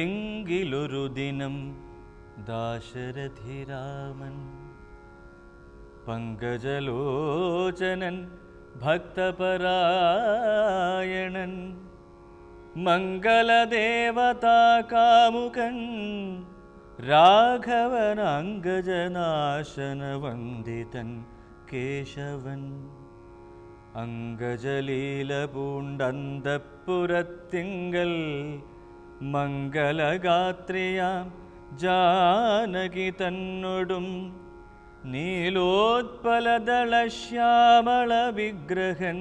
എങ്കിലൊരു ദിനം ദാശരഥിരാമൻ പങ്കജലോചനൻ ഭക്തപരായണൻ മംഗളദേവതാകാമുകൻ രാഘവൻ അങ്കജനാശന വന്ദിതൻ കേശവൻ അങ്കജലീല പൂണ്ടന്തപ്പുരത്തിങ്കൽ മംഗലഗാത്രിയാം ജാനകി തന്നൊടും നീലോത്പലദളശ്യാമള വിഗ്രഹൻ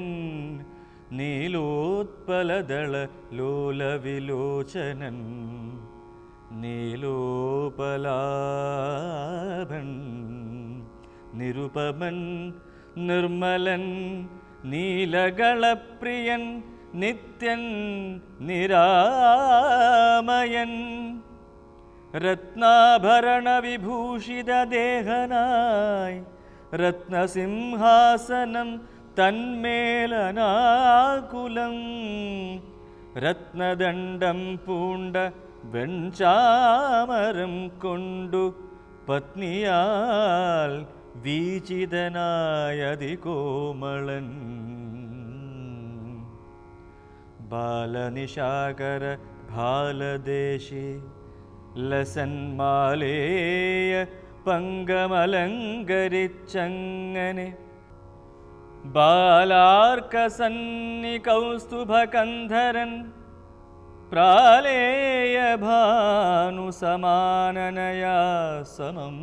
നീലോത്പലദള ലോലവിലോചനൻ നീലോപലാഭൻ നിരുപമൻ നിർമ്മലൻ നീലകളപ്രിയൻ നിത്യൻ നിരാമയൻ. രത്നാഭരണ വിഭൂഷിത ദേഹനായി രത്നസിംഹാസനം തന്മേലനാകുലം. രത്നദണ്ഡം പൂണ്ട വെൺചാമരം കൊണ്ടു പത്നിയാൽ വീചിതനായതികോമളൻ. ബാലനിശാകര बालनिशाकर भालदेशि लसन्मालेय मालेयपङ्गमलङ्गरिचङ्गनि बालार्कसन्निकौस्तुभकन्धरन् प्रालेयभानुसमाननया समम्।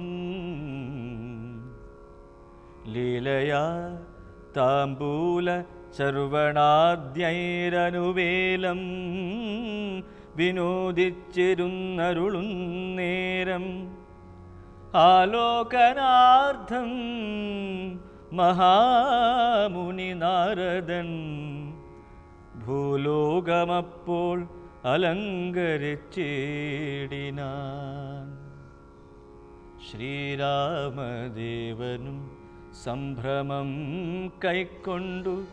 लीलया ताम्बूल ചർവണാദ്യൈരനുവേലം വിനോദിച്ചിരുന്നരുളുന്നേരം. ആലോകനാർത്ഥം മഹാമുനി നാരദൻ ഭൂലോകമപ്പോൾ അലങ്കരിച്ചിടിനാൻ. ശ്രീരാമദേവനും സംഭ്രമം കൈക്കൊണ്ടു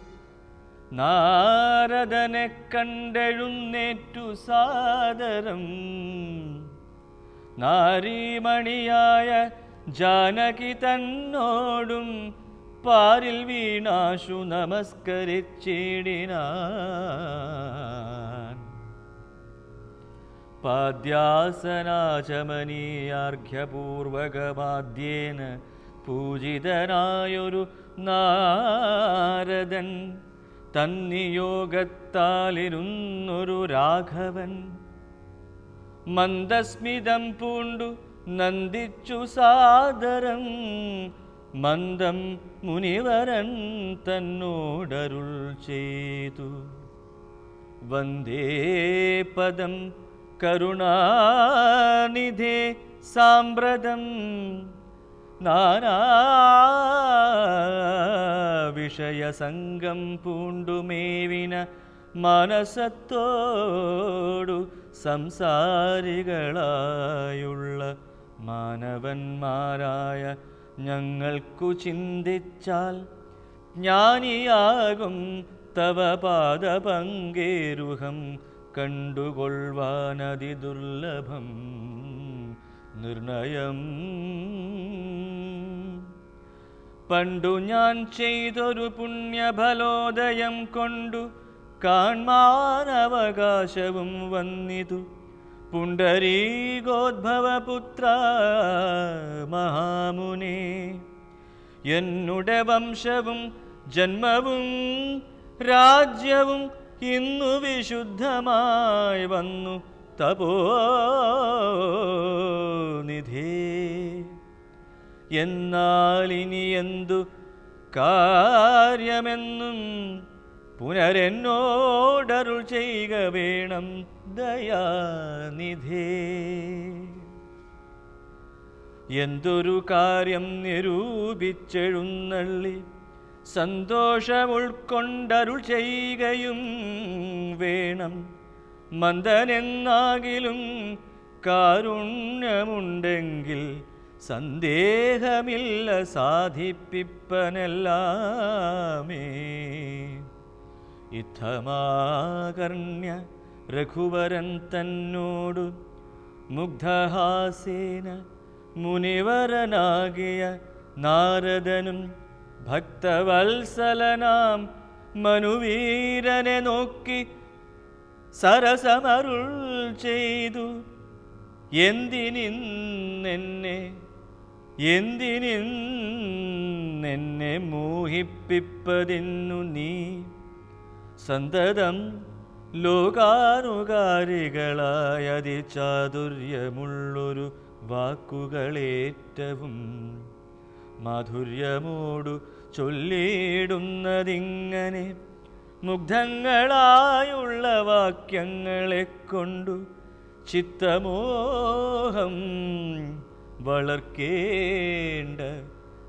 നാരദനെ കണ്ടെഴുന്നേറ്റു സാദരം. നാരീമണിയായ ജാനകി തന്നോടും പാരിൽ വീണാശു നമസ്കരിച്ചിടിനാൻ. പാദ്യാസനാചമനീയാർഘ്യപൂർവകമാദ്യേന പൂജിതനായൊരു നാരദൻ തന്നിയോഗത്താലിരുന്നൊരു രാഘവൻ. മന്ദസ്മിതം പൂണ്ടു നന്ദിച്ചു സാദരം. മന്ദം മുനിവരൻ തന്നോടരുൾ ചെയ്തു. വന്ദേ പദം കരുണാനിധേ സാമ്പ്രതം. നാനാവിഷയസംഗം പൂണ്ടുമേവിന മനസത്തോടു സംസാരികളായുള്ള മാനവന്മാരായ ഞങ്ങൾക്കു ചിന്തിച്ചാൽ ജ്ഞാനിയാകും തവ പാദപങ്കേരുഹം കണ്ടുകൊള്ളുവാനതി ദുർലഭം നിർണയം പണ്ടു ഞാൻ ചെയ്തൊരു പുണ്യഫലോദയം കൊണ്ടു കാൺമാനവകാശവും വന്നിതു. പുണ്ടരീകോദ്ഭവപുത്ര മഹാമുനെ എന്നുടെ വംശവും ജന്മവും രാജ്യവും ഇന്നു വിശുദ്ധമായി വന്നു. തപോനിധേ എന്നാൽ ഇനി എന്തു കാര്യമെന്നും പുനരെന്നോടരുൾ ചെയ്യുക വേണം ദയാനിധേ. എന്തൊരു കാര്യം നിരൂപിച്ചെഴുന്നള്ളി സന്തോഷം ഉൾക്കൊണ്ടരുൾ ചെയ്യുകയും വേണം. മന്ദനെന്നാകിലും കാരുണ്യമുണ്ടെങ്കിൽ സന്ദേഹമില്ല സാധിപ്പിപ്പനെല്ലാമേ. ഇത്തമാകർണ്യ രഘുവരൻ തന്നോടു മുഗ്ധഹാസേന മുനിവരനാകിയ നാരദനും ഭക്തവത്സലനാം മനുവീരനെ നോക്കി സരസമരുൾ ചെയ്തു. എന്തിനിന്നെന്നെ എന്തിനിന്നെന്നെ മോഹിപ്പിപ്പതിന്നു നീ? സന്തതം ലോകാനുകാരികളായ ചാതുര്യമുള്ളൊരു വാക്കുകളേറ്റവും മാധുര്യമോടു ചൊല്ലിയിടുന്നതിങ്ങനെ മുഗ്ധങ്ങളായുള്ള വാക്യങ്ങളെ കൊണ്ടു ചിത്തമോഹം വളർക്കേണ്ട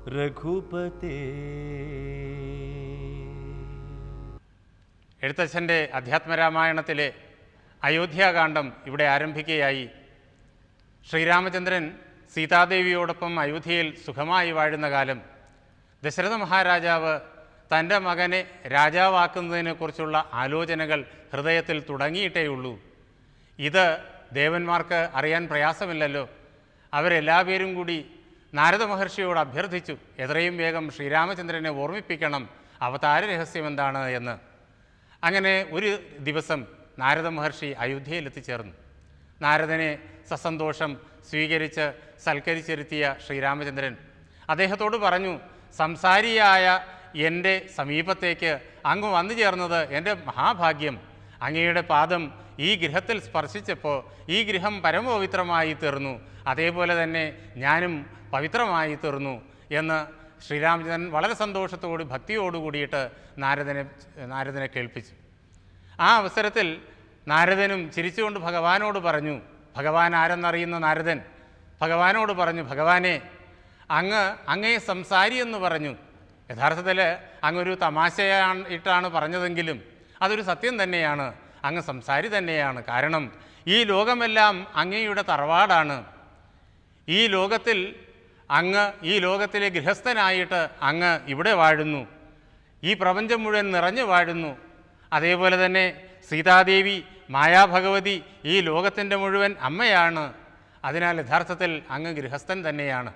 രഘുപതേ. എഴുത്തച്ഛന്റെ അധ്യാത്മരാമായണത്തിലെ അയോധ്യാകാന്ഡം ഇവിടെ ആരംഭിക്കുകയായി. ശ്രീരാമചന്ദ്രൻ സീതാദേവിയോടൊപ്പം അയോധ്യയിൽ സുഖമായി വാഴുന്ന കാലം ദശരഥ മഹാരാജാവ് തന്റെ മകനെ രാജാവാക്കുന്നതിനെക്കുറിച്ചുള്ള ആലോചനകൾ ഹൃദയത്തിൽ തുടങ്ങിയിട്ടേയുള്ളൂ. ഇത് ദേവന്മാർക്ക് അറിയാൻ പ്രയാസമില്ലല്ലോ. അവരെല്ലാവരും കൂടി നാരദ മഹർഷിയോട് അഭ്യർത്ഥിച്ചു എത്രയും വേഗം ശ്രീരാമചന്ദ്രനെ ഓർമ്മിപ്പിക്കണം. അവതാര രഹസ്യം എന്താണ്? എന്ന്. അങ്ങനെ ഒരു ദിവസം നാരദ മഹർഷി അയോധ്യയിൽ എത്തിച്ചേർന്നു നാരദനെ സസന്തോഷം സ്വീകരിച്ച് സൽക്കരിച്ചിരുത്തിയ ശ്രീരാമചന്ദ്രൻ അദ്ദേഹത്തോട് പറഞ്ഞു സംസാരിയായ എന്റെ സമീപത്തേക്ക് അങ്ങ് വന്നു ചേർന്നത് എന്റെ മഹാഭാഗ്യം. അങ്ങയുടെ പാദം ഈ ഗൃഹത്തിൽ സ്പർശിച്ചപ്പോൾ ഈ ഗൃഹം പരമപവിത്രമായി തീർന്നു. അതേപോലെ തന്നെ ഞാനും പവിത്രമായി തീർന്നു എന്ന് ശ്രീരാമചന്ദ്രൻ വളരെ സന്തോഷത്തോട് ഭക്തിയോടു കൂടിയിട്ട് നാരദനെ നാരദനെ കേൾപ്പിച്ചു. ആ അവസരത്തിൽ നാരദനും ചിരിച്ചുകൊണ്ട് ഭഗവാനോട് പറഞ്ഞു ഭഗവാൻ ആരെന്നറിയുന്ന നാരദൻ? ഭഗവാനോട് പറഞ്ഞു ഭഗവാനെ അങ്ങ് അങ്ങേ സംസാരി എന്ന് പറഞ്ഞു. യഥാർത്ഥത്തിൽ അങ്ങൊരു തമാശയാണ് ഇട്ടാണ് പറഞ്ഞതെങ്കിലും അതൊരു സത്യം തന്നെയാണ്. അങ്ങ് സംസാരി തന്നെയാണ്. കാരണം ഈ ലോകമെല്ലാം അങ്ങയുടെ തറവാടാണ്. ഈ ലോകത്തിൽ അങ്ങ് ഈ ലോകത്തിലെ ഗൃഹസ്ഥനായിട്ട് അങ്ങ് ഇവിടെ വാഴുന്നു. ഈ പ്രപഞ്ചം മുഴുവൻ നിറഞ്ഞു വാഴുന്നു. അതേപോലെ തന്നെ സീതാദേവി മായാഭഗവതി ഈ ലോകത്തിന്റെ മുഴുവൻ അമ്മയാണ്. അതിനാൽ യഥാർത്ഥത്തിൽ അങ്ങ് ഗൃഹസ്ഥൻ തന്നെയാണ്.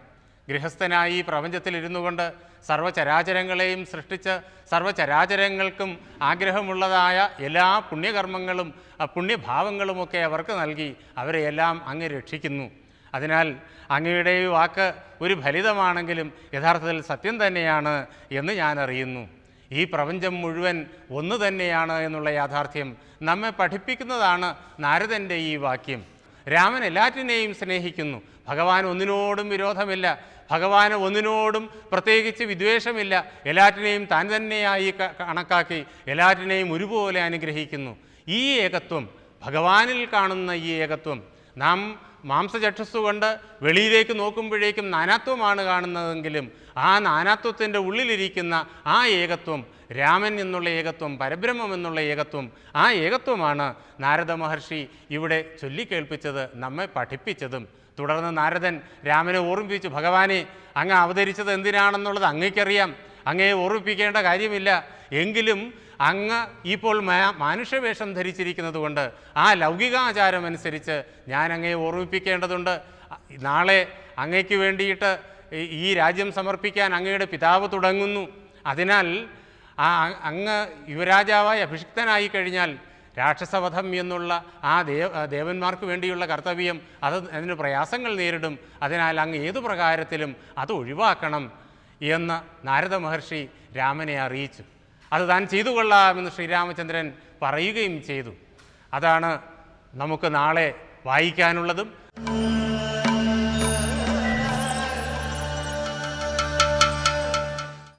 ഗൃഹസ്ഥനായി പ്രപഞ്ചത്തിലിരുന്നു കൊണ്ട് സർവചരാചരങ്ങളെയും സൃഷ്ടിച്ച് സർവചരാചരങ്ങൾക്കും ആഗ്രഹമുള്ളതായ എല്ലാ പുണ്യകർമ്മങ്ങളും പുണ്യഭാവങ്ങളുമൊക്കെ അവർക്ക് നൽകി അവരെ എല്ലാം അങ്ങ് രക്ഷിക്കുന്നു. അതിനാൽ അങ്ങയുടെ ഈ വാക്ക് ഒരു ഫലിതമാണെങ്കിലും യഥാർത്ഥത്തിൽ സത്യം തന്നെയാണ് എന്ന് ഞാൻ അറിയുന്നു. ഈ പ്രപഞ്ചം മുഴുവൻ ഒന്ന് തന്നെയാണ് എന്നുള്ള യാഥാർത്ഥ്യം നമ്മെ പഠിപ്പിക്കുന്നതാണ് നാരദന്റെ ഈ വാക്യം. രാമൻ എല്ലാറ്റിനെയും സ്നേഹിക്കുന്നു. ഭഗവാൻ ഒന്നിനോടും വിരോധമില്ല. ഭഗവാന് ഒന്നിനോടും പ്രത്യേകിച്ച് വിദ്വേഷമില്ല. എല്ലാറ്റിനെയും താൻ തന്നെയായി കണക്കാക്കി എല്ലാറ്റിനെയും ഒരുപോലെ അനുഗ്രഹിക്കുന്നു. ഈ ഏകത്വം ഭഗവാനിൽ കാണുന്ന ഈ ഏകത്വം നാം മാംസചക്ഷസ് കൊണ്ട് വെളിയിലേക്ക് നോക്കുമ്പോഴേക്കും നാനാത്വമാണ് കാണുന്നതെങ്കിലും ആ നാനാത്വത്തിന്റെ ഉള്ളിലിരിക്കുന്ന ആ ഏകത്വം രാമൻ എന്നുള്ള ഏകത്വം പരബ്രഹ്മം എന്നുള്ള ഏകത്വം ആ ഏകത്വമാണ് നാരദ മഹർഷി ഇവിടെ ചൊല്ലിക്കേൾപ്പിച്ചത് നമ്മെ പഠിപ്പിച്ചതും. തുടർന്ന് നാരദൻ രാമനെ ഓർമ്മിപ്പിച്ചു ഭഗവാനെ അങ്ങ് അവതരിച്ചത് എന്തിനാണെന്നുള്ളത് അങ്ങേക്കറിയാം. അങ്ങയെ ഓർമ്മിപ്പിക്കേണ്ട കാര്യമില്ല. എങ്കിലും അങ്ങ് ഇപ്പോൾ മനുഷ്യവേഷം ധരിച്ചിരിക്കുന്നത് കൊണ്ട് ആ ലൗകികാചാരം അനുസരിച്ച് ഞാൻ അങ്ങയെ ഓർമ്മിപ്പിക്കേണ്ടതുണ്ട് നാളെ അങ്ങയ്ക്ക് വേണ്ടിയിട്ട് ഈ രാജ്യം സമർപ്പിക്കാൻ അങ്ങയുടെ പിതാവ് തുടങ്ങുന്നു. അതിനാൽ ആ അങ്ങ് യുവരാജാവായി അഭിഷിക്തനായി കഴിഞ്ഞാൽ രാക്ഷസവധം എന്നുള്ള ആ ദേവ ദേവന്മാർക്ക് വേണ്ടിയുള്ള കർത്തവ്യം അത് അതിന് പ്രയാസങ്ങൾ നേരിടും. അതിനാൽ അങ്ങ് ഏതു പ്രകാരത്തിലും അത് ഒഴിവാക്കണം എന്ന് നാരദ മഹർഷി രാമനെ അറിയിച്ചു. അത് താൻ ചെയ്തു കൊള്ളാമെന്ന് ശ്രീരാമചന്ദ്രൻ പറയുകയും ചെയ്തു. അതാണ് നമുക്ക് നാളെ വായിക്കാനുള്ളതും